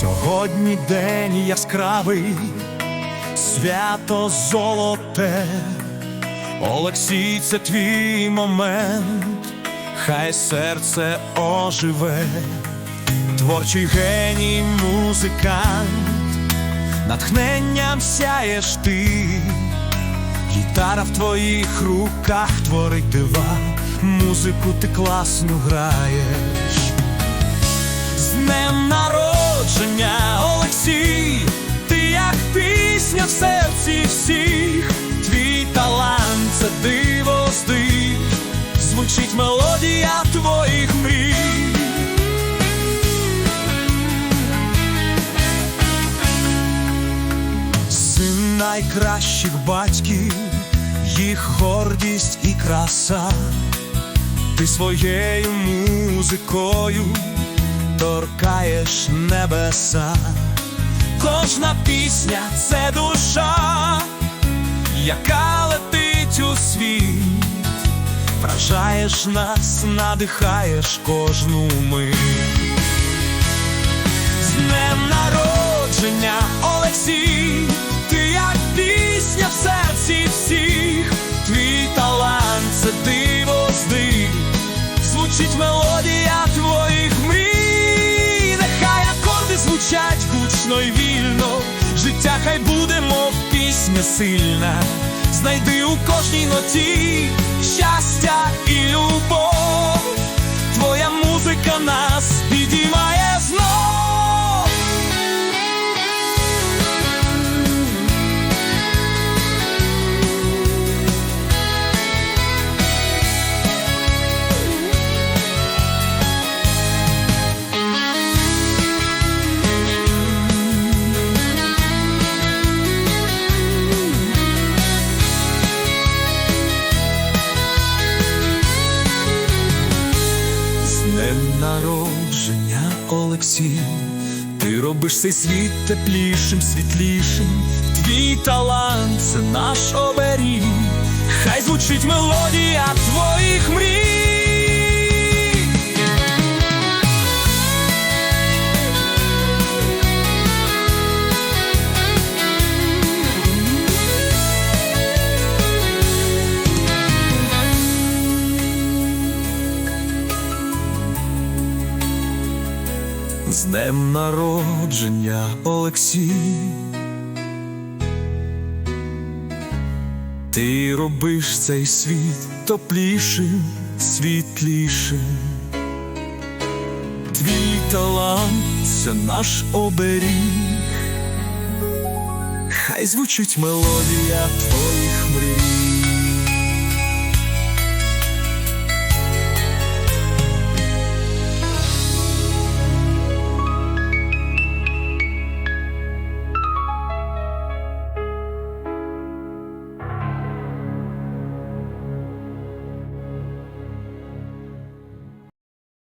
Сьогодні день яскравий, свято золоте, Олексій, це твій момент, хай серце оживе, творчий геній, музикант, натхненням сяєш ти, гітара в твоїх руках творить дива, музику ти класно граєш. З днем народження, Олексій, ти як пісня в серці всіх, твій талант це диво здив, звучить мелодія твоїх мрій. Син найкращих батьків, їх гордість і краса, ти своєю музикою торкаєш небеса, кожна пісня це душа, яка летить у світ, вражаєш нас, надихаєш кожну мить. Пісня сильна, знайди у кожній ноті щастя і любов, твоя музика нас днем народження, Олексій, ти робиш цей світ теплішим, світлішим. Твій талант це наш оберіг, хай звучить мелодія твоїх мрій. З днем народження, Олексій. Ти робиш цей світ топлішим, світлішим. Твій талант це наш оберіг. Хай звучить мелодія твоїх мрій.